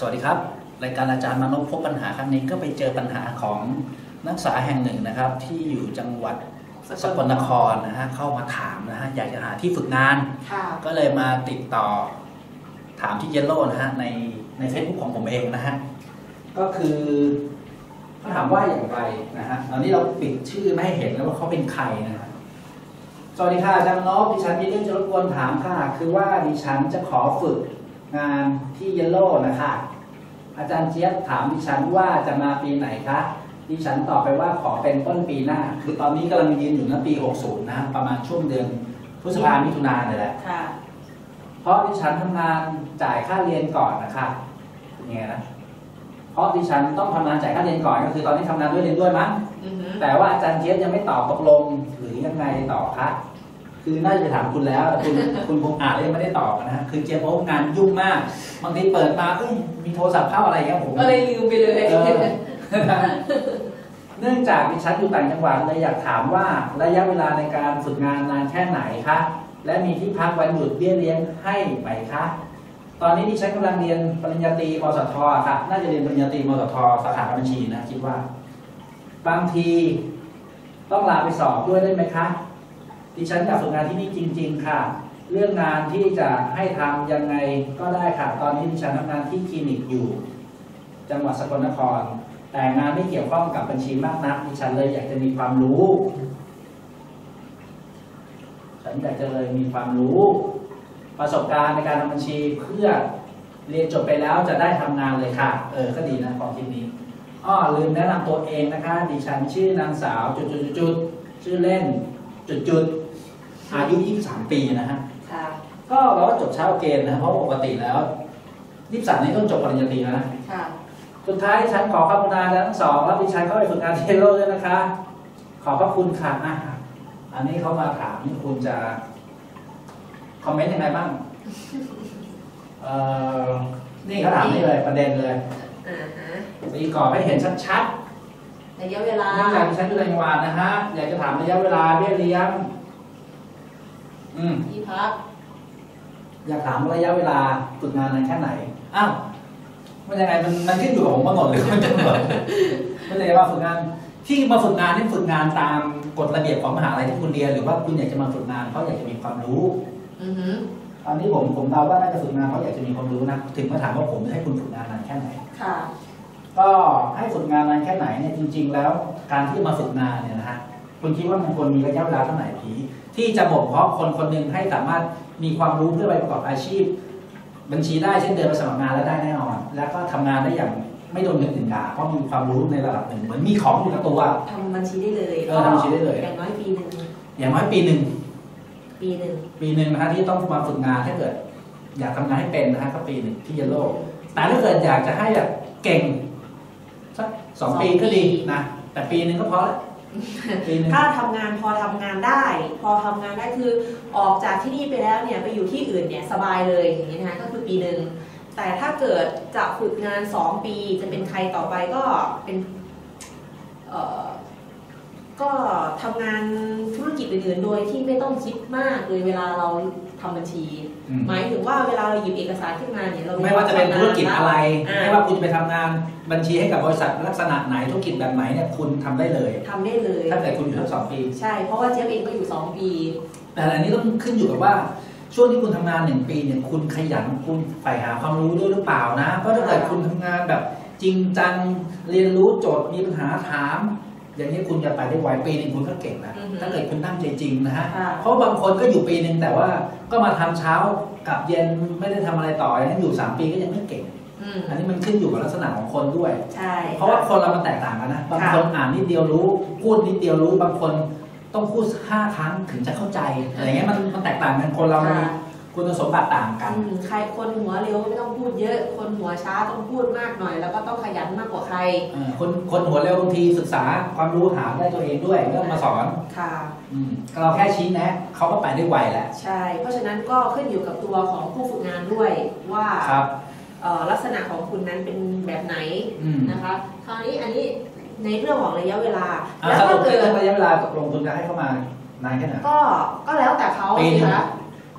สวัสดีครับ รายการอาจารย์มานพพบปัญหาครั้งนี้ก็ไปเจอปัญหาของนักศึกษาแห่งหนึ่งนะครับ ที่อยู่จังหวัดสกลนครนะฮะเข้ามาถามนะฮะอยากจะหาที่ฝึกงานค่ะก็เลยมาติดต่อถามที่เยลโล่นะฮะในในเฟซบุ๊กของผมเองนะฮะก็คือเขาถามว่าอย่างไรนะฮะตอนนี้เราปิดชื่อไม่ให้เห็นแล้วว่าเขาเป็นใครนะฮะสวัสดีค่ะอาจารย์นพดิฉันมีเรื่องจะรบกวนถามค่ะ คือว่าดิฉันจะขอฝึก งานที่เยลโล่นะคะอาจารย์เจี๊ยบถามดิฉันว่าจะมาปีไหนคะดิฉันตอบไปว่าขอเป็นต้นปีหน้า คือตอนนี้กำลังยืนอยู่ณปี 60นะฮะประมาณช่วงเดือนพฤษภามิถุนาเนี่ยแหละค่ะ เพราะดิฉันทำงานจ่ายค่าเรียนก่อนนะคะยังไงนะเพราะดิฉันต้องทำงานจ่ายค่าเรียนก่อนก็คือตอนนี้ทำงานด้วยเรียนด้วยมั้งอือหือแต่ว่าอาจารย์เจี๊ยบยังไม่ตอบตกลงหรือยังไงต่อคะ คือน่าจะไปถามคุณแล้วแต่คุณคุณคงอ่านแล้วยังไม่ได้ตอบนะฮะคือเจี๊ยบเพราะว่างานยุ่งมาก บางทีเปิดมาเอ้ยมีโทรศัพท์เข้าอะไรอย่างเงี้ยผมก็เลยลืมไปเลยเออเนื่องจากดิฉันอยู่ต่างจังหวัดเลยอยากถามว่าระยะเวลาในการฝึกงานนานแค่ไหนคะและมีที่พักวันหยุดเบี้ยเลี้ยงให้ไหมคะตอนนี้ดิฉันกำลังเรียนปริญญาตรีมสทค่ะน่าจะเรียนปริญญาตรีมสทสาขาการบัญชีนะคิดว่า บางที ต้องลาไปสอบด้วยได้ไหมคะ ดิฉันอยากฝึกงานที่นี่จริง ๆ ค่ะ เรื่องงานที่จะให้ทำยังไงก็ได้ค่ะ ตอนนี้ดิฉันทำงานที่คลินิกอยู่ จังหวัดสกลนคร แต่งานไม่เกี่ยวข้องกับบัญชีมากนักดิฉันเลยอยากจะมีความรู้ ฉันอยากจะเลยมีความรู้ ประสบการณ์ในการทำบัญชีเพื่อเรียนจบไปแล้วจะได้ทำงานเลยค่ะ เออ ก็ดีนะความคิดนี้อ้อลืมแนะนำตัวเองนะคะ ดิฉันชื่อนางสาวจุดจุดจุดๆๆชื่อเล่นจุดจุดๆ อายุ 23 ปีนะฮะค่ะก็เราก็จบเช้าเกณฑ์นะเพราะปกติแล้ว23นี่ต้องจบปริญญาตรีแล้วนะค่ะสุดท้ายดิฉันขอความกรุณาทั้งสองรับดิฉันเข้าไปฝึกงานที่เทโลด้วยนะคะ ขอบพระคุณค่ะอะอันนี้เขามาถามนี่คุณจะคอมเมนต์ยังไงบ้างเอ่อนี่เขาถามนี่เลยประเด็นเลยอ่าฮะตีกรอบให้เห็นชัดระยะเวลาๆเนื่องจากดิฉันอยู่ในจังหวัดนะฮะอยากจะถามระยะเวลาเบี้ยเลี้ยงอืม ที่พัก อยากถามระยะเวลาฝึกงานนานแค่ไหน อ้าวมันยังไงมันมันขึ้นอยู่กับผมกำหนดหรือมันจะเหมือนมันเลยว่าฝึกงานที่มาฝึกงานนี่ฝึกงานตามกฎระเบียบของมหาลัยที่คุณเรียนหรือว่าคุณอยากจะมาฝึกงานเพราะอยากจะมีความรู้อือหือตอนนี้ผมผมเดาว่าน่าจะฝึกงานเพราะอยากจะมีความรู้นะถึงมาถามว่าผมจะให้คุณฝึกงานนานแค่ไหนค่ะก็ให้ฝึกงานนานแค่ไหนเนี่ยจริง ๆ แล้ว การที่มาฝึกงานเนี่ยนะฮะ คุณคิดว่ามันควรมีระยะเวลาเท่าไหร่ผีที่จะบ่มเพาะคนคนหนึ่งให้สามารถมีความรู้เพื่อไปประกอบอาชีพ บัญชีได้เช่นเดินไปสมัครงานแล้วได้แน่นอน แล้วก็ทำงานได้อย่างไม่โดนเงินอื่นด่าเพราะมีความรู้ในระดับหนึ่งเหมือนมีของอยู่กับตัวทำบัญชีได้เลยเออทำบัญชีได้เลยอย่างน้อยปีหนึ่งอย่างน้อยปีหนึ่งปีหนึ่งปีหนึ่งนะฮะที่ต้องมาฝึกงานถ้าเกิด อยากทำงานให้เป็นนะฮะก็ปีหนึ่งที่เยลโลแต่ถ้าเกิดอยากจะให้แบบเก่งสักสองปีก็ดีนะแต่ปีหนึ่งก็พอแล้วปีหนึ่ง ถ้าทำงานพอทำงานได้ พอทำงานได้คือออกจากที่นี่ไปแล้วเนี่ยไปอยู่ที่อื่นเนี่ยสบายเลยอย่างนี้นะคะก็คือปีหนึ่งแต่ถ้าเกิดจะฝึกงาน 2 ปีจะเป็นใครต่อไปก็เป็นเอ่อก็ทำงาน ธุรกิจอื่นๆโดยที่ไม่ต้องคิดมากเลยเวลาเราทำบัญชีอืมหมายถึงว่าเวลาเราหยิบเอกสารขึ้นมาเนี่ยเราไม่ว่าจะเป็นธุรกิจอะไรอ่าไม่ว่าคุณจะไปทำงานบัญชีให้กับบริษัทลักษณะไหนธุรกิจแบบไหนเนี่ยคุณทำได้เลยทำได้เลยถ้าเกิดคุณอยู่ทั้งสองปี ใช่เพราะว่าเจี๊ยบเองก็อยู่2ปี แต่อันนี้ต้องขึ้นอยู่กับว่าช่วงที่คุณทำงานหนึ่งปีเนี่ยคุณขยันคุณใฝ่หาความรู้ด้วยหรือเปล่านะเพราะถ้าเกิดคุณทำงานแบบจริงจังเรียนรู้โจทย์มีปัญหาถาม อย่างนี้คุณจะไปได้ไวปีหนึ่งคุณก็เก่งแล้วอือฮึถ้าเกิดคุณตั้งใจจริงนะฮะค่ะเพราะบางคนก็อยู่ปีหนึ่งแต่ว่าก็มาทำเช้ากับเย็นไม่ได้ทำอะไรต่ออย่างนั้นอยู่สามปีก็ยังไม่เก่งอืมอันนี้มันขึ้นอยู่กับลักษณะของคนด้วยใช่เพราะว่าคนเรามันแตกต่างกันนะบางคนอ่านนิดเดียวรู้ พูดนิดเดียวรู้บางคนต้องพูดห้าครั้งถึงจะเข้าใจอะไรเงี้ยมันมันแตกต่างกันคนเรามันมี ค่ะคุณสมบัติต่างกันอืมใครคนหัวเร็วไม่ต้องพูดเยอะ คนหัวช้าต้องพูดมากหน่อย แล้วก็ต้องขยันมากกว่าใครเออคนคนหัวเร็วบางทีศึกษาความรู้หาได้ตัวเองด้วยก็มาสอน ค่ะอืมเราแค่ชี้แนะเขาก็ไปได้ไวแล้ว ใช่ เพราะฉะนั้นก็ขึ้นอยู่กับตัวของผู้ฝึกงานด้วยว่าครับเอ่อลักษณะของคุณนั้นเป็นแบบไหนอืมนะคะ คราวนี้อันนี้ในเรื่องของระยะเวลาอะแล้วสรุถ้าปเกิดเรื่องระยะเวลาตกลงคุณจะให้เข้ามานานแค่ไหน ก็ก็แล้วแต่เขาปีหนึ่งสิคะ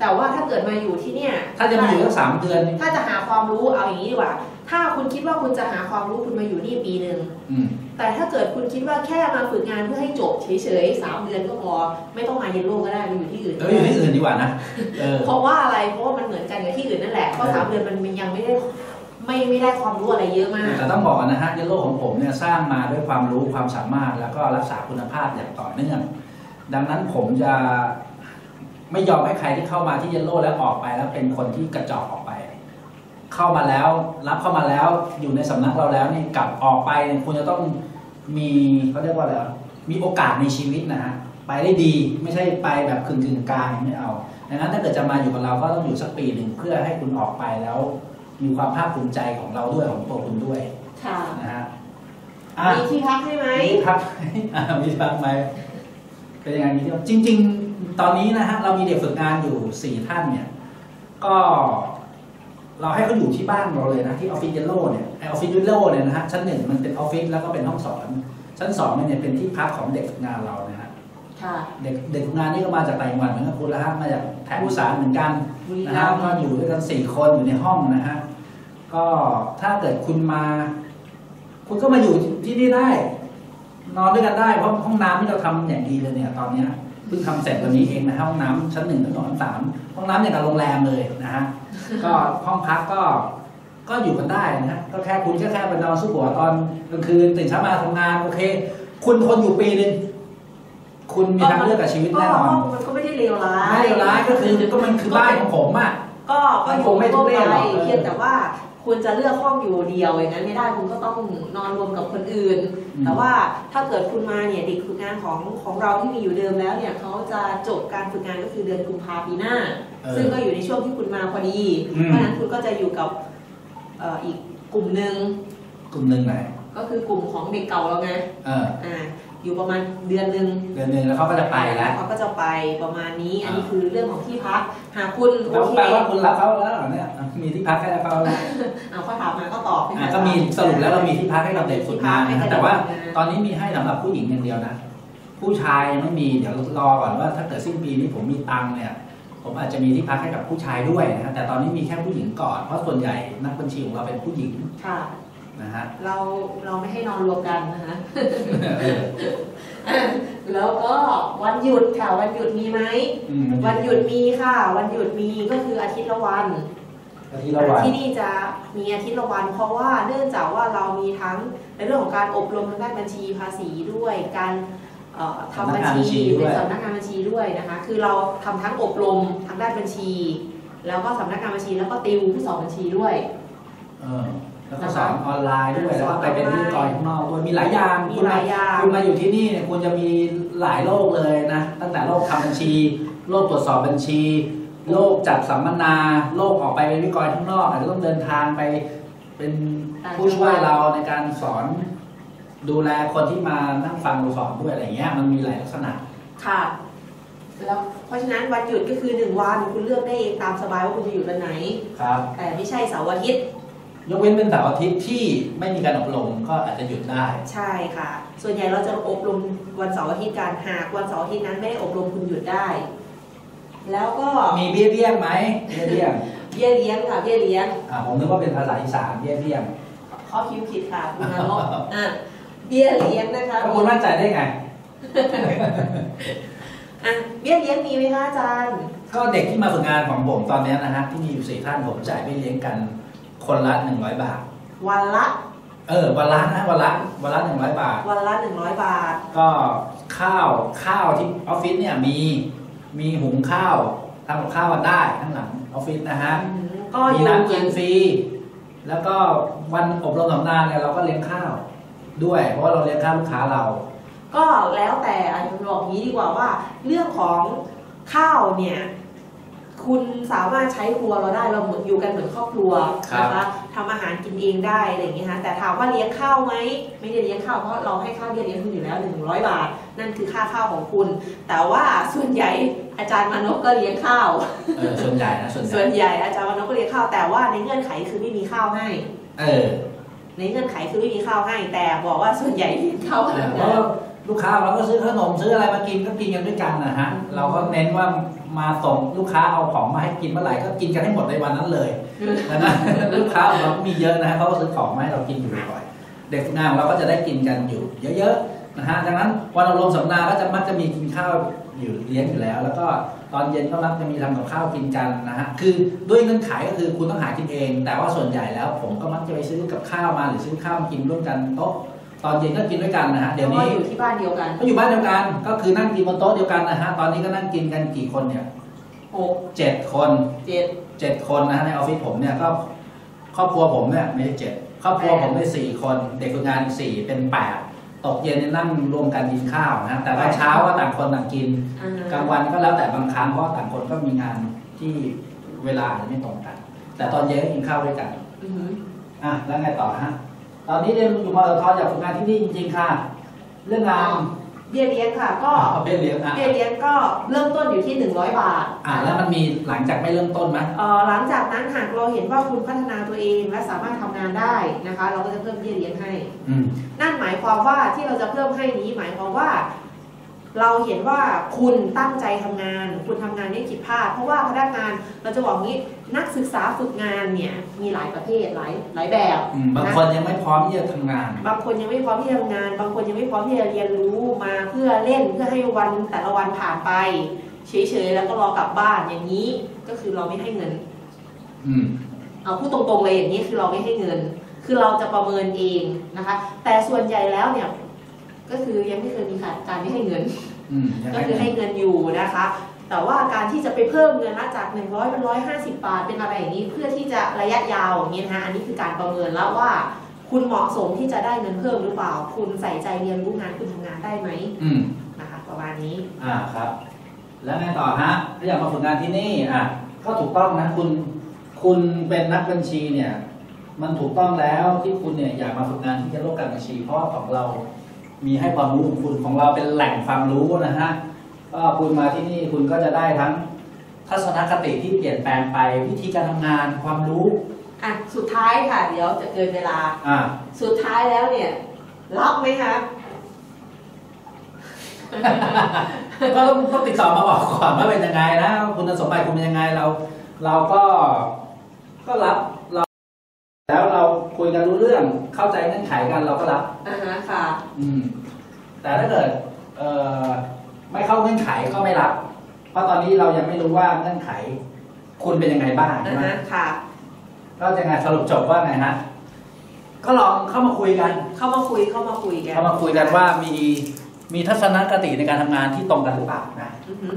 แต่ว่าถ้าเกิดมาอยู่ที่เนี่ย ถ้าจะมาอยู่สักสามเดือน ถ้าจะหาความรู้เอาอย่างนี้ดีกว่า ถ้าคุณคิดว่าคุณจะหาความรู้คุณมาอยู่นี่ปีหนึ่งอืมแต่ถ้าเกิดคุณคิดว่าแค่มาฝึกงานเพื่อให้จบเฉยๆสามเดือนก็พอไม่ต้องมาเยนโลกก็ได้มาอยู่ที่อื่นเอออยู่ที่อื่นดีกว่านะเออเพราะว่าอะไรเพราะว่ามันเหมือนกันกับที่อื่นนั่นแหละเพราะเออสามเดือนมันยังไม่ได้ไม่ไม่ได้ความรู้อะไรเยอะมาก แต่ต้องบอกนะฮะเยลโล่ของผมเนี่ยสร้างมาด้วยความรู้ความสามารถแล้วก็รักษาคุณภาพอย่างต่อเนื่องดังนั้นผมจะ ไม่ยอมให้ใครที่เข้ามาที่เยลโล่แล้วออกไป แล้วเป็นคนที่กระจอกออกไป เข้ามาแล้วรับเข้ามาแล้วอยู่ในสำนักเราแล้วนี่กลับออกไปเนี่ยคุณจะต้องมีเขาเรียกว่าอะไรวะมีโอกาสในชีวิตนะฮะไปได้ดีไม่ใช่ไปแบบกึ่งกึ่งๆกลางไม่เอาดังนั้นถ้าเกิดจะมาอยู่กับเราก็ต้องอยู่สักปีหนึ่งเพื่อให้คุณออกไปแล้ว มีความภาคภูมิใจของเราด้วยของตัวคุณด้วยค่ะนะฮะอะมีที่พักให้ไหมมีพักอะมีพักไหมเป็นยังไงมีที่พักจริง ๆ ตอนนี้นะฮะเรามีเด็กฝึกงานอยู่สี่ท่านเนี่ย ก็เราให้เขาอยู่ที่บ้านเราเลยนะที่ออฟฟิศเยลโล่เนี่ยไอออฟฟิศเยลโล่เนี่ยนะฮะชั้นหนึ่งมันเป็นออฟฟิศแล้วก็เป็นห้องสอนชั้นสองเนี่ยเป็นที่พักของเด็กฝึกงานเรานะฮะค่ะเด็กเด็กฝึกงานนี่ก็มาจากต่างจังหวัดเหมือนกับคุณแล้วฮะมาจากแถบอีสานเหมือนกันบุรีนะรัฮะมย์ก็อยู่ด้วยกันสี่คนอยู่ในห้องนะฮะก็ถ้าเกิดคุณมา คุณก็มาอยู่ที่นี่ได้ นอนด้วยกันได้เพราะห้องน้ำที่เราทำอย่างดีเลยเนี่ย ตอนเนี้ย เพิ่งทำเสร็จวันนี้เองนะฮะห้องน้ำชั้นหนึ่งชั้นสองชั้นสามห้องน้ำอย่างกับโรงแรมเลยนะฮะก็ห้องพักก็ก็อยู่กันได้นะฮะก็แค่คุณแค่แค่ไปนอนสู้หัวตอนกลางคืนตื่นเช้ามาทำงานโอเค คุณทนอยู่ปีหนึ่งคุณมีทางเลือกกับชีวิตก็แน่นอนมันก็ไม่ได้เลวร้ายไม่เลวร้ายก็คือก็มันคือบ้านของผมอะก็ก็อยู่คงไม่ไม่ทุกเป็นเรื่องหรไรอกเออเพียงแต่ว่า คุณจะเลือกห้องอยู่เดียวอย่างนั้นไม่ได้คุณก็ต้องนอนรวมกับคนอื่นอืมแต่ว่าถ้าเกิดคุณมาเนี่ยเด็กฝึกงานของของเราที่มีอยู่เดิมแล้วเนี่ยเขาจะจบการฝึกงานก็คือเดือนกุมภาปีหน้าเออซึ่งก็อยู่ในช่วงที่คุณมาพอดีอืมเพราะฉะนั้นคุณก็จะอยู่กับเอ่ออีกกลุ่มหนึ่งกลุ่มหนึ่งไหนก็คือกลุ่มของเด็กเก่าเราไงเอออ่า อยู่ประมาณเดือนหนึ่งเดือนหนึ่งแล้วเขาก็จะไปแล้วเขาก็จะไปประมาณนี้ อันนี้อ่าคือเรื่องของที่พัก หากคุณแล้วโอเคแปลว่าคุณรับเขาแล้วเหรอเนี่ย มีที่พักให้แล้วเขาแล้วเอาข้อถามมาก็ตอบให้อะค่ะก็มีสรุปแล้วเรามีที่พักให้กับเด็กฝึกงานที่พักให้กับนะแต่ว่าเด็กฝึกงานตอนนี้มีให้สำหรับผู้หญิงอย่างเดียวนะ ผู้ชายยังไม่มี เดี๋ยวรอก่อนว่าถ้าเกิดสิ้นปีนี้ผมมีตังค์เนี่ยผมอาจจะมีที่พักให้กับผู้ชายด้วยนะฮะแต่ตอนนี้มีแค่ผู้หญิงก่อน เพราะส่วนใหญ่นักบัญชีของเราเป็นผู้หญิงค่ะ นะฮะเราเราไม่ให้นอนรวมกันนะคะเออแล้วก็วันหยุดค่ะวันหยุดมีไหมอืมวันหยุดมีค่ะ วันหยุดมีก็คืออาทิตย์ละวันอาทิตย์ละวันที่นี่จะมีอาทิตย์ละวัน เพราะว่าเนื่องจากว่าเรามีทั้งในเรื่องของการอบรมทางด้านบัญชีภาษีด้วยการเอ่อทำบัญชีเป็นสำนักงานบัญชีด้วยนะคะ คือเราทำทั้งอบรมทางด้านบัญชี แล้วก็สำนักงานบัญชีแล้วก็ติวผู้สอนบัญชีด้วยเออ แล้วก็สอนออนไลน์ด้วยแล้วก็ไปเป็นพิธีกรข้างนอกด้วยมีหลายอย่างมีคุณหมาลายอย่างคุณมาอยู่ที่นี่เนี่ยคุณจะมีหลายโลกเลยนะ ตั้งแต่โลกทำบัญชี โลกตรวจสอบบัญชี โลกจัดสัมมนา โลกออกไปเป็นวิกรข้างนอกอาจจะต้องเดินทางไปเป็นผู้ช่วยเราในการสอน ดูแลคนที่มานั่งฟังเราสอนด้วยอะไรเงี้ย มันมีหลายลักษณะค่ะแล้วเพราะฉะนั้นวันหยุดก็คือหนึ่งวันคุณเลือกได้เองตามสบายว่าคุณจะอยู่วันไหนครับแต่ไม่ใช่เสาร์อาทิตย์ ยกเว้นเป็นเสาร์อาทิตย์ที่ไม่มีการอบรมก็อาจจะหยุดได้ ใช่ค่ะ ส่วนใหญ่เราจะอบรมวันเสาร์อาทิตย์กันหากวันเสาร์อาทิตย์นั้นไม่ได้อบรมคุณหยุดได้ แล้วก็มีเบี้ยเบี้ยงไหมเบี้ยเบี้ยงเบี้ยเลี้ยงค่ะเบี้ยเลี้ยงอ่าผมนึกว่าเป็นภาษาอีสานเบี้ยเบี้ยงข้อคิวผิดค่ะคุณนรกอะเบี้ยเลี้ยงนะคะก็คุณมั่นใจได้ไงอะเบี้ยเลี้ยงมีไหมคะอาจารย์ ก็เด็กที่มาฝึกงานของผมตอนเนี้ยนะฮะที่มีอยู่สี่ท่านผมจ่ายไปเลี้ยงกัน คนละหนึ่งร้อยบาท วันละ เออวันละนะวันละวันละหนึ่งร้อยบาท วันละหนึ่งร้อยบาท ก็ข้าวข้าวที่ออฟฟิศเนี่ยมีมีหุงข้าวทำกับข้าวกันได้ข้างหลังออฟฟิศนะฮะก็มีอยู่น้ำกินฟรีแล้วก็วันอบรมสัมมนาเนี่ยเราก็เลี้ยงข้าว ด้วย เพราะว่าเราเลี้ยงข้าวลูกค้าเรา ก็แล้วแต่อาจจะบอกงี้ดีกว่าว่า เรื่องของข้าวเนี่ย คุณสามารถใช้ครัวเราได้เราเหมือนอยู่กันเหมือนครอบครัวครับนะคะทำอาหารกินเองได้อะไรอย่างเงี้ยฮะแต่ถามว่าเลี้ยงข้าวไหมไม่ได้เลี้ยงข้าวเพราะเราให้ข้าวเบี้ยเลี้ยงคุณอยู่แล้ว 100 บาท นั่นคือค่าข้าวของคุณ แต่ว่าส่วนใหญ่อาจารย์มานพก็เลี้ยงข้าวเออส่วนใหญ่นะส่วนใหญ่ส่วนใหญ่อาจารย์มานพก็เลี้ยงข้าวแต่ว่าในเงื่อนไขคือไม่มีข้าวให้ เออ ในเงื่อนไขคือไม่มีข้าวให้ แต่บอกว่าส่วนใหญ่เลี้ยงข้าวเอเหมืออนเพกัราะนว่าลูกค้าเราก็ซื้อขนมซื้ออะไรมากินก็กินกันด้วยกันนะฮะเราก็เน้นว่า มาส่งลูกค้าเอาของมาให้กินเมื่อไหร่ก็กินกันให้หมดในวันนั้นเลยนะลูกค้าของเราก็มีเยอะนะฮะเขาก็ซื้อของมาให้เรากินอยู่บ่อยๆเด็กฝึกงานของเราก็จะได้กินกันอยู่ เยอะๆนะฮะดังนั้นวันอบรมสัมมนาก็จะมักจะมีกินข้าวอยู่เลี้ยงอยู่แล้ว แล้วก็ตอนเย็นก็มักจะมีทำกับข้าวกินกันนะฮะคือด้วยเงื่อนไขก็คือคุณต้องหากินเอง แต่ว่าส่วนใหญ่แล้ว ผมก็มักจะไปซื้อกับข้าวมาหรือซื้อข้าวมากินร่วมกันโต๊ะ ตอนเย็นก็กินด้วยกันนะฮะเดี๋เดี๋ยยววนี้นี้อยู่ที่บ้านเดียวกันก็อยู่บ้านเดียวกัน ก็คือนั่งกินบนโต๊ะเดียวกันนะฮะตอนนี้ก็นั่งกินกันกี่คนเนี่ยหกเจ็ดคนเจ็ดเจ็ดคนนะฮะในออฟฟิศผมเนี่ยก็ครอบครัวผมเนี่ยไม่ใช่เจ็ดครอบครัวผมได้สี่คน เด็กฝึกงานอีกสี่เป็นแปดตกเย็นเนี่ยนั่งรวมกันกินข้าวนะฮะแต่ว่าเช้าก็ต่างคนต่างกินอ่ากลางวันก็แล้วแต่บางครั้งเพราะต่างคนก็มีงานที่เวลาอาจจะไม่ตรงกัน แต่ตอนเย็นก็กินข้าวด้วยกันอือหืออะแล้วไงต่อฮะ ตอนนี้เรียนอยู่มอทอยากฝึกงานที่นี่จริงๆค่ะ เรื่องงานเบี้ยเลี้ยงค่ะ ก็ประเภทเลี้ยงอะเบี้ยเลี้ยงก็เริ่มต้นอยู่ที่ 100 บาท อะแล้วมันมีหลังจากไม่เริ่มต้นไหมเอ่อหลังจากนั้นหากเราเห็นว่าคุณพัฒนาตัวเองและสามารถทำงานได้นะคะ เราก็จะเพิ่มเบี้ยเลี้ยงให้อืมนั่นหมายความว่าที่เราจะเพิ่มให้นี้หมายความว่า เราเห็นว่าคุณตั้งใจทำงาน คุณทำงานไม่ผิดพลาดเพราะว่าพนักงานเราจะบอกงี้ นักศึกษาฝึกงานเนี่ยมีหลายประเภทหลายหลายแบบอืมบางคนยังไม่พร้อมที่จะทำงาน บางคนยังไม่พร้อมที่จะทำงาน บางคนยังไม่พร้อมที่จะเรียนรู้มาเพื่อเล่นเพื่อให้วันแต่ละวันผ่านไป เฉยๆแล้วก็รอกลับบ้านอย่างนี้ก็คือเราไม่ให้เงินอืมเอาพูดตรงๆเลยอย่างนี้คือเราไม่ให้เงิน คือเราจะประเมินเองนะคะ แต่ส่วนใหญ่แล้วเนี่ยก็คือยังไม่เคยมีค่ะการไม่ให้เงินอืมยังก็ไงคือให้เงินอยู่นะคะ แต่ว่าการที่จะไปเพิ่มเงินละจาก 100เป็น150 บาทเป็นอะไรอย่างนี้ เพื่อที่จะระยะยาวอย่างนี้นะคะอันนี้คือการประเมินแล้วว่า คุณเหมาะสมที่จะได้เงินเพิ่มหรือเปล่า คุณใส่ใจเรียนรู้งานคุณทำงานได้ไหมอืมนะคะประมาณนี้ อ่าครับ แล้วไงต่อฮะถ้าอยากมาฝึกงานที่นี่อะก็ถูกต้องนะคุณคุณเป็นนักบัญชีเนี่ย มันถูกต้องแล้วที่คุณเนี่ยอยากมาฝึกงานที่จะโลกการบัญชี เพราะว่าของเรามีให้ความรู้ของคุณของเราเป็นแหล่งความรู้นะฮะ ก็คุณมาที่นี่คุณก็จะได้ทั้งทัศนคติที่เปลี่ยนแปลงไปวิธีการทำงานความรู้อะสุดท้ายค่ะ เดี๋ยวจะเกินเวลา อ่า สุดท้ายแล้วเนี่ยรับไหมคะก็ต้องต้องติดต่อมาบอกก่อนว่าเป็นยังไงนะคุณสมบัติคุณเป็นยังไงเรา เราก็ก็รับเรา แล้วเราคุยกันรู้เรื่องเข้าใจเงื่อนไขกันเราก็รับอ่าฮะค่ะ อืม แต่ถ้าเกิด เอ่อ ไม่เข้าเงื่อนไขก็ไม่รับ เพราะตอนนี้เรายังไม่รู้ว่าเงื่อนไข คุณเป็นยังไงบ้างอ่าใช่ไหมฮะค่ะก็จะไงสรุปจบว่าไงฮะก็ลองเข้ามาคุยกัน เข้ามาคุยเข้ามาคุยกันเข้ามาคุยกันว่ามีมีทัศนคติในการทำงานที่ตรงกันหรือเปล่านะอือหือ